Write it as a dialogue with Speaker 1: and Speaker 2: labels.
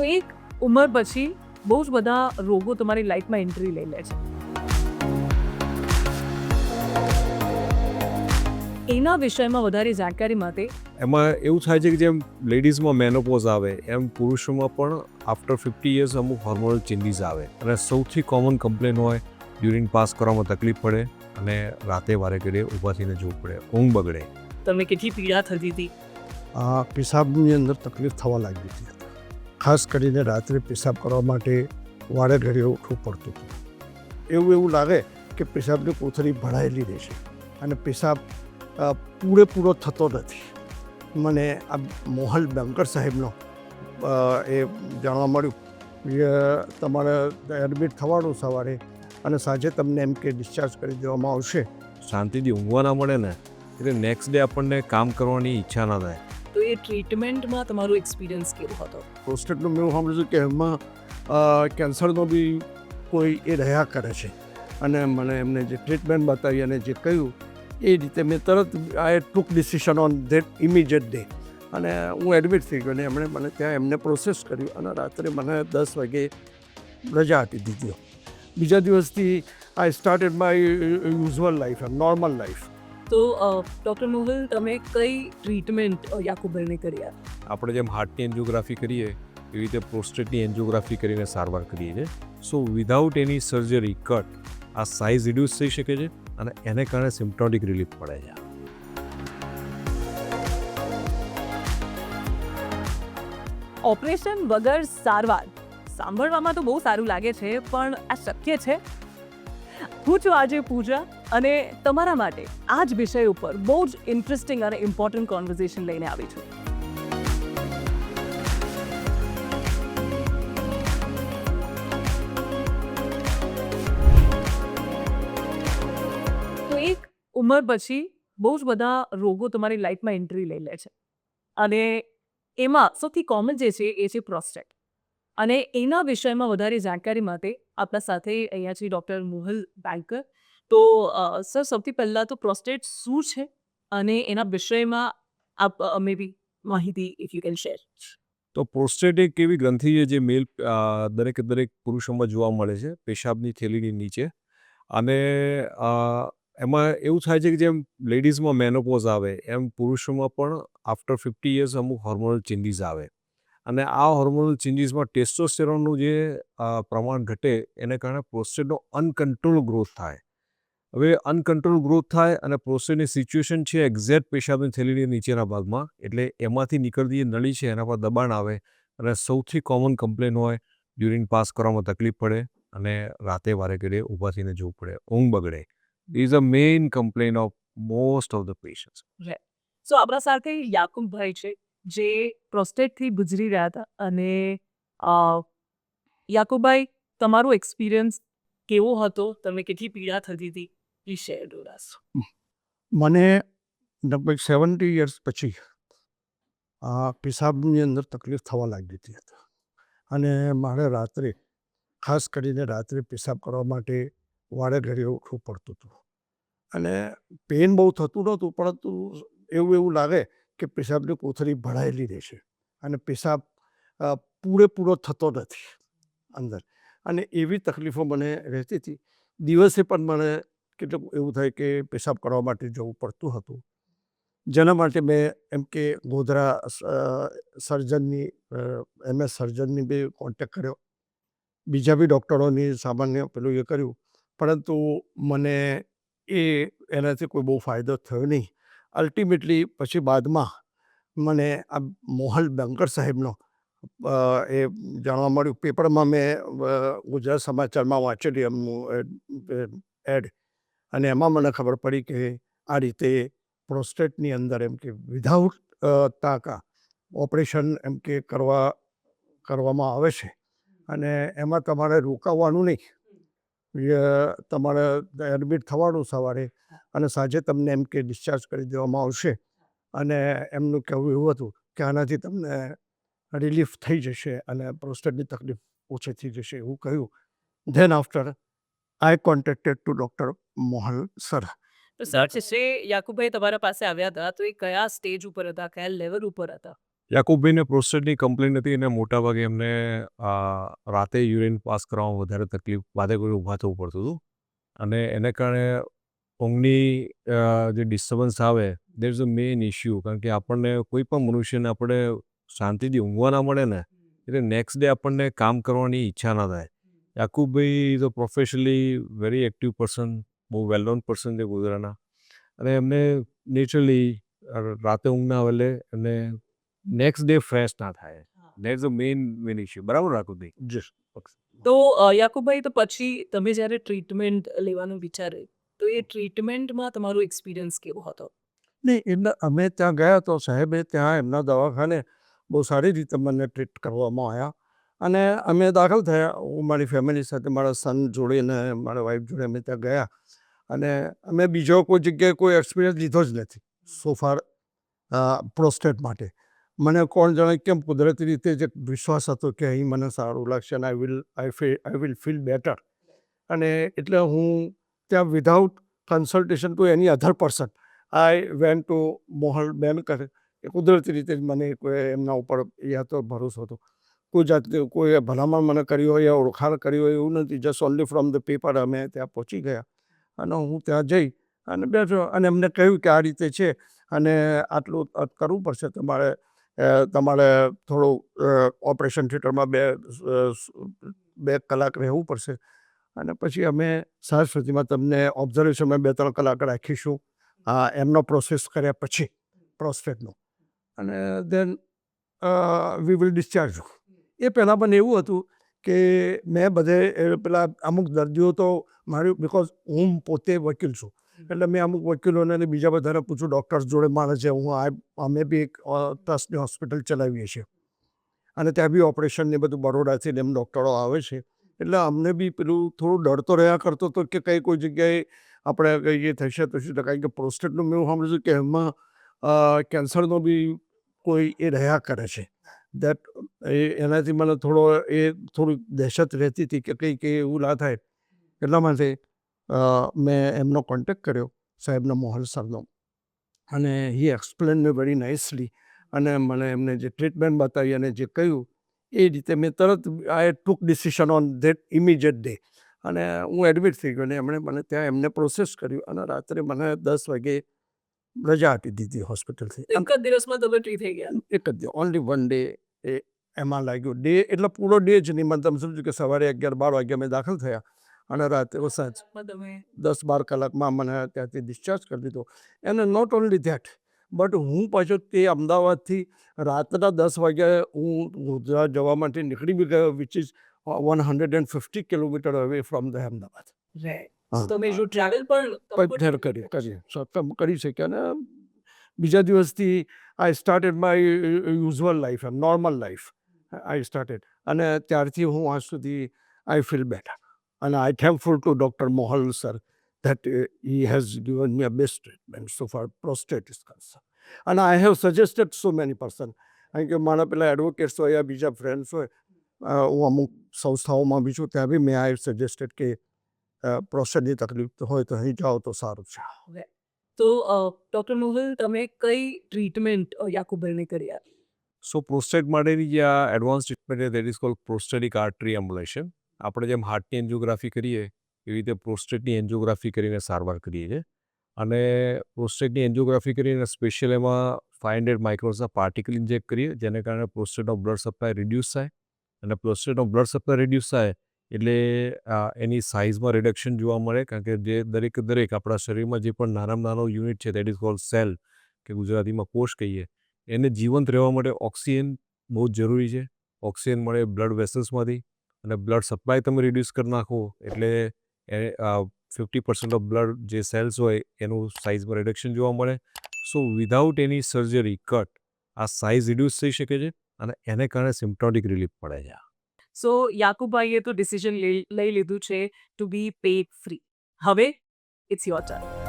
Speaker 1: તો એક ઉંમર પછી બહુ જ બધા રોગો તમારી લાઈફમાં એન્ટ્રી લઈ લે છે. એના વિષયમાં વધારે જાણકારી માટે
Speaker 2: એમાં એવું થાય છે કે જેમ લેડીઝમાં મેનોપોઝ આવે એમ પુરુષોમાં પણ આફ્ટર ફિફ્ટી યર્સ અમુક હોર્મોનલ ચેન્જીસ આવે. અને સૌથી કોમન કમ્પ્લેન હોય યુરિન પાસ કરવામાં તકલીફ પડે અને રાતે વારે કરીએ ઊભા થઈને જોવું પડે ઊંઘ બગડે.
Speaker 1: તમને કેટલી પીડા થતી હતી?
Speaker 3: આ પેશાબની અંદર તકલીફ થવા લાગી હતી. ખાસ કરીને રાત્રે પેશાબ કરવા માટે વારે ઘડીએ ઉઠવું પડતું હતું. એવું એવું લાગે કે પેશાબની કોથળી ભરાયેલી રહેશે અને પેશાબ પૂરેપૂરો થતો નથી. મને આ મોહલ ડંકર સાહેબનો એ જાણવા મળ્યું કે તમારે એડમિટ થવાનું સવારે અને સાંજે તમને એમ કે ડિસ્ચાર્જ કરી દેવામાં આવશે.
Speaker 2: શાંતિથી ઊંઘવા ના મળે ને, એટલે નેક્સ્ટ ડે આપણને કામ કરવાની ઈચ્છા ના થાય.
Speaker 1: તો એ ટ્રીટમેન્ટમાં તમારો એક્સપિરિયન્સ કેવો હતો?
Speaker 3: પ્રોસ્ટેટનું મેં સાંભળ્યું છે કે એમાં કેન્સરનો બી કોઈ એ રહ્યા કરે છે. અને મને એમને જે ટ્રીટમેન્ટ બતાવી અને જે કહ્યું, એ રીતે મેં તરત I took decision on that immediate day. અને હું એડમિટ થઈ ગયો અને એમણે મને ત્યાં એમને પ્રોસેસ કર્યું અને રાત્રે મને દસ વાગે રજા આપી દીધી. બીજા દિવસથી I started my usual life normal life.
Speaker 1: તો ડૉક્ટર મોહલ તમે કઈ ટ્રીટમેન્ટ યાકુબલને કરી
Speaker 2: આપણે જેમ હાર્ટની એન્જિયોગ્રાફી કરીએ એવી રીતે પ્રોસ્ટેટની એન્જિયોગ્રાફી કરીને સારવાર કરીએ છીએ. So without any surgery cut આ સાઇઝ રિડ્યુસ થઈ શકે છે અને એને કારણે સિમ્પટોટિક રિલીફ પડે છે.
Speaker 1: ઓપરેશન વગર સારવાર સાંભળવામાં તો બહુ સારું લાગે છે પણ આ શક્ય છે? હું છું આજે પૂજા. અને તમારા માટે આ જ વિષય ઉપર બહુ જ ઇન્ટરેસ્ટિંગ અને ઇમ્પોર્ટન્ટ કોન્વર્ઝેશન લઈને આવી છું. તો એક ઉંમર પછી બહુ જ બધા રોગો તમારી લાઈફમાં એન્ટ્રી લઈ લે છે. અને એમાં સૌથી કોમન જે છે એ છે પ્રોસ્ટેટ અને એના વિષયમાં વધારે જાણકારી માટે આપણા સાથે અહીંયા છે ડૉક્ટર મોહલ બેન્કર તો સર, સૌથી પહેલાં તો પ્રોસ્ટેટ શું છે? અને એના વિષયમાં આપ મે બી માહિતી ઇફ યુ કેન શેર
Speaker 2: તો પ્રોસ્ટેટ એક એવી ગ્રંથિ છે જે મેલ દરેક દરેક પુરુષોમાં જોવા મળે છે, પેશાબની થેલીની નીચે. અને એમાં એવું થાય છે કે જેમ લેડીઝમાં મેનોપોઝ આવે, એમ પુરુષોમાં પણ આફ્ટર ફિફ્ટી યર્સ અમુક હોર્મોનલ ચેન્જીસ આવે. અને આ હોર્મોનલ ચેન્જીસમાં ટેસ્ટોસ્ટેરોનનું જે પ્રમાણ ઘટે, એને કારણે પ્રોસ્ટેટનો અનકન્ટ્રોલ ગ્રોથ થાય. હવે અનકન્ટ્રોલ ગ્રોથ થાય અને પ્રોસ્ટેટની સિચ્યુએશન છે એક્ઝેક્ટ પેશાબની થેલીની નીચેના ભાગમાં. એટલે એમાંથી નીકળતી જે નળી છે એના પર દબાણ આવે અને સૌથી કોમન કમ્પ્લેન હોય યુરિન પાસ કરવામાં તકલીફ પડે અને રાતે વારે ઘડીએ ઊભા થઈને જોવું પડે, ઊંઘ બગડે. Is a main complain of most of the patients
Speaker 1: so આપણા સાથે યાકુબભાઈ છે, જે પ્રોસ્ટેટથી ગુજરી રહ્યા હતા અને યાકુબભાઈ, તમારો એક્સપિરિયન્સ કેવો હતો? તમને કેટલી પીડા થતી હતી?
Speaker 3: મને લગભગ સેવન્ટી યર્સ પછી આ પેશાબની અંદર તકલીફ થવા લાગી હતી. અને મારે રાત્રે, ખાસ કરીને રાત્રે પેશાબ કરવા માટે વારે ઘડીએ ઉઠવું પડતું હતું. અને પેન બહુ થતું નહોતું, પરંતુ એવું એવું લાગે કે પેશાબની કોથળી ભરાયેલી રહેશે. અને પેશાબ પૂરેપૂરો થતો નથી અંદર. અને એવી તકલીફો મને રહેતી હતી. દિવસે પણ મને કેટલુંક એવું થાય કે પેશાબ કરવા માટે જવું પડતું હતું. જેના માટે મેં એમ કે ગોધરા સર્જનની એમએસ સર્જનની બી કોન્ટેક્ટ કર્યો. બીજા બી ડૉક્ટરોની સામાન્ય પેલું એ કર્યું. પરંતુ મને એ એનાથી કોઈ બહુ ફાયદો થયો નહીં. અલ્ટિમેટલી પછી બાદમાં મને આ મોહલ બેંકર સાહેબનો એ જાણવા મળ્યું. પેપરમાં મેં ગુજરાત સમાચારમાં વાંચેલી એમનું એડ. અને એમાં મને ખબર પડી કે આ રીતે પ્રોસ્ટેટની અંદર એમ કે વિધાઉટ તાકા ઓપરેશન એમ કે કરવા, કરવામાં આવે છે. અને એમાં તમારે રોકાવાનું નહીં. તમારે એડમિટ થવાનું સવારે અને સાંજે તમને એમ કે ડિસ્ચાર્જ કરી દેવામાં આવશે. અને એમનું કહેવું એવું હતું કે આનાથી તમને રિલીફ થઈ જશે અને પ્રોસ્ટેટની તકલીફ ઓછી થઈ જશે એવું કહ્યું. Then after I contacted to doctor Mohal sir
Speaker 1: તો સર છે યાકુબભાઈ તમારા પાસે આવ્યા હતા તો એ કયા સ્ટેજ ઉપર હતા કયા લેવલ ઉપર હતા?
Speaker 2: યાકુબભાઈને પ્રોસ્ટેટની કમ્પ્લેન હતી અને મોટાભાગે એમને રાતે યુરિન પાસ કરવામાં વધારે તકલીફ વાદે કોઈ ઊભા થવું પડતું હતું. અને એને કારણે ઊંઘની જે ડિસ્ટર્બન્સ આવે there is a main issue કારણ કે આપણને કોઈ પણ મનુષ્યને આપણે શાંતિથી ઊંઘવા ના મળે ને એટલે નેક્સ્ટ ડે આપણને કામ કરવાની ઈચ્છા ના થાય. Yakubbhai is a professionally very active person બહુ વેલ નોન પર્સન છે ગોધરાના અને એમને નેચરલી રાતે ઊંઘ ના આવે એમને નેક્સ્ટ ડે ફ્રેશ ના થાય. That is a main main issue બરાબર રાખુભાઈ
Speaker 3: જસ્ટ
Speaker 1: તો યાકુબભાઈ તો પછી તમે જ્યારે ટ્રીટમેન્ટ લેવાનું વિચારે તો એ ટ્રીટમેન્ટમાં તમારો એક્સપિરિયન્સ કેવો હતો?
Speaker 3: નહીં એમના અમે ત્યાં ગયા તો સાહેબે ત્યાં એમના દવાખાને બહુ સારી રીતે મને ટ્રીટ કરવામાં આવ્યા. અને અમે દાખલ થયા. હું, મારી ફેમિલી સાથે મારા સન જોડે ને મારા વાઈફ જોડે અમે ત્યાં ગયા. અને અમે બીજો કોઈ જગ્યાએ કોઈ એક્સપિરિયન્સ લીધો જ નથી. સોફાર પ્રોસ્ટેટ માટે. મને કોણ જાણે કેમ કુદરતી રીતે જે વિશ્વાસ હતો કે અહીં મને સારું લાગશે અને I will I feel I will feel better અને એટલે હું ત્યાં without consultation to any other person I went to Mohal ben કરે એ કુદરતી રીતે જ મને એમના ઉપર યા તો ભરોસો હતો. કોઈ જાતની કોઈ ભલામણ મને કરી હોય યા ઓળખાણ કરી હોય એવું નથી. Just only from the paper અમે ત્યાં પહોંચી ગયા. અને હું ત્યાં જઈ અને બેઠો અને એમને કહ્યું કે આ રીતે છે અને આટલું કરવું પડશે. તમારે તમારે થોડું ઓપરેશન થિયેટરમાં બે બે કલાક રહેવું પડશે. અને પછી અમે સાંજ તમને ઓબ્ઝર્વેશનમાં બે, ત્રણ કલાક રાખીશું. આ એમનો પ્રોસેસ કર્યા પછી, પ્રોસ્ટેટનો. અને દેન વી વિલ ડિસ્ચાર્જ એ પહેલાં પણ એવું હતું કે મેં બધે એ પેલા અમુક દર્દીઓ તો મારી બિકોઝ હું પોતે વકીલ છું. એટલે મેં અમુક વકીલોને બીજા બધાને પૂછ્યું ડૉક્ટર્સ જોડે મારે છે હું આ અમે બી એક ટ્રસ્ટની હોસ્પિટલ ચલાવીએ છીએ. અને ત્યાં બી ઓપરેશન ને બધું બરોડાથી એમ ડૉક્ટરો આવે છે. એટલે અમને બી પેલું થોડું ડરતો રહ્યા કરતો હતો કે કંઈ કોઈ જગ્યાએ આપણે કહીએ થશે તો શું કારણ કે પ્રોસ્ટેટનું મેં સાંભળ્યું છું કે એમાં કેન્સરનો બી કોઈ એ રહ્યા કરે છે. દેટ એનાથી મને થોડો એ થોડીક દહેશત રહેતી હતી કે કંઈ કે એવું ના થાય. એટલા માટે મેં એમનો કોન્ટેક્ટ કર્યો, સાહેબના મોહલ સરનો. અને he explain me very nicely અને મને એમને જે ટ્રીટમેન્ટ બતાવી અને જે કહ્યું, એ રીતે મેં તરત I took decision on that immediate day અને હું એડમિટ થઈ ગયો અને એમણે મને ત્યાં એમને પ્રોસેસ કર્યું અને રાત્રે મને દસ વાગે રજા આપી દીધી હોસ્પિટલથી
Speaker 1: એક જ દિવસમાં તમે ટ્રી થઈ ગયા.
Speaker 3: એક જ ઓનલી વન ડે એ એમાં લાગ્યું. ડે એટલે પૂરો ડે જ નહીં મને તમે સમજો કે સવારે અગિયાર બાર વાગ્યા અમે દાખલ થયા અને રાત્રે સાંજ દસ બાર કલાકમાં મને ત્યાંથી ડિસ્ચાર્જ કરી દીધો. એને નોટ ઓનલી ધેટ બટ હું પાછો તે અમદાવાદથી રાતના દસ વાગ્યા હું ગુજરાત જવા માટે નીકળી બી ગયો which is one hundred and fifty kilometre away from the Ahmedabad હા.
Speaker 1: તમે જો ટ્રાવેલ પણ
Speaker 3: ફેર કરીએ કરીએ. કરી શક્યા અને બીજા દિવસથી I started my usual life M normal life I started અને ત્યારથી હું આજ સુધી આઈ ફીલ બેટર અને I thankful to doctor Mohal sir that uh, he has given me a best treatment so far prostate is concerned. and i have suggested so many person. કારણ કે મારા પેલા એડવોકેટ્સ હોય યા બીજા friends હોય હું અમુક સંસ્થાઓમાં બી છું ત્યાં બી મેં આઈ સજેસ્ટેડ કે પ્રોસ્ટેટની તકલીફ હોય તો અહીં જાઓ તો સારું છે.
Speaker 1: તો ડોક્ટર મોહલ તમે કઈ ટ્રીટમેન્ટ યાકુબલને કરી આપી
Speaker 2: સો પ્રોસ્ટેટ માટેની જે આ એડવાન્સ ટ્રીટમેન્ટ છે that is called prostatic artery embolization આપણે જેમ હાર્ટની એન્જિયોગ્રાફી કરીએ એવી રીતે પ્રોસ્ટેટની એન્જિયોગ્રાફી કરીને સારવાર કરીએ છીએ. અને પ્રોસ્ટેટની એન્જિયોગ્રાફી કરીને સ્પેશિયલ એમાં ફાઇવ હંડ્રેડ માઇક્રોસના પાર્ટિકલ ઇન્જેક્ટ કરીએ જેને કારણે પ્રોસ્ટેટનો બ્લડ સપ્લાય રિડ્યુસ થાય. અને પ્રોસ્ટેટનો બ્લડ સપ્લાય રિડ્યુસ થાય એટલે એની સાઇઝમાં રિડક્શન જોવા મળે, કારણ કે જે દરેક દરેક આપણા શરીરમાં જે પણ નાનામાં નાનો યુનિટ છે દેટ ઇઝ કોલ્ડ સેલ કે ગુજરાતીમાં કોષ કહીએ, એને જીવંત રહેવા માટે ઓક્સિજન બહુ જ જરૂરી છે. ઓક્સિજન મળે બ્લડ વેસલ્સમાંથી અને બ્લડ સપ્લાય તમે રિડ્યુસ કરી નાખો, એટલે એ ફિફ્ટી પર્સન્ટ ઓફ બ્લડ જે સેલ્સ હોય, એનું સાઇઝમાં રિડક્શન જોવા મળે. So without any surgery cut આ સાઇઝ રિડ્યુસ થઈ શકે છે, અને એને કારણે સિમ્પટોટિક રિલીફ પડે છે.
Speaker 1: સો યાકુબભાઈએ તો ડિસિઝન લઈ લીધું છે ટુ બી પેડ ફ્રી હવે ઇટ્સ યોર ટર્ન